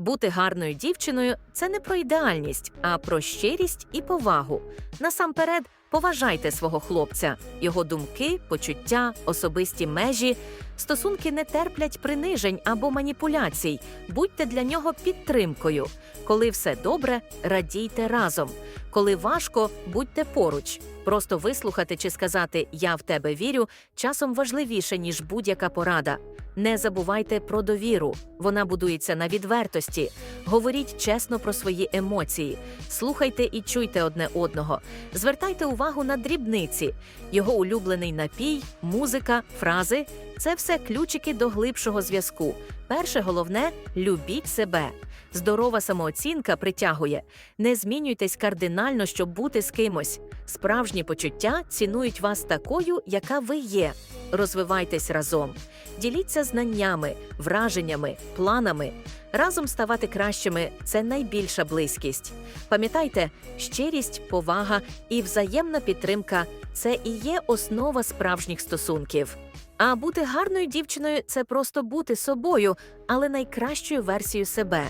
Бути гарною дівчиною це не про ідеальність, а про щирість і повагу. Насамперед, поважайте свого хлопця, його думки, почуття, особисті межі. Стосунки не терплять принижень або маніпуляцій. Будьте для нього підтримкою. Коли все добре, радійте разом. Коли важко, будьте поруч. Просто вислухати чи сказати Я в тебе вірю часом важливіше, ніж будь-яка порада. Не забувайте про довіру. Вона будується на відвертості. Говоріть чесно про свої емоції, слухайте і чуйте одне одного. Звертайте увагу на дрібниці, його улюблений напій, музика, фрази це все ключики до глибшого зв'язку. Перше головне любіть себе. Здорова самооцінка притягує. Не змінюйтесь кардинально, щоб бути з кимось. Справжні почуття цінують вас такою, яка ви є. Розвивайтесь разом. Діліться знаннями, враженнями, планами. Разом ставати кращими це найбільша близькість. Пам'ятайте, щирість, повага і взаємна підтримка це і є основа справжніх стосунків. А бути гарною дівчиною це просто бути собою, але найкращою версією себе.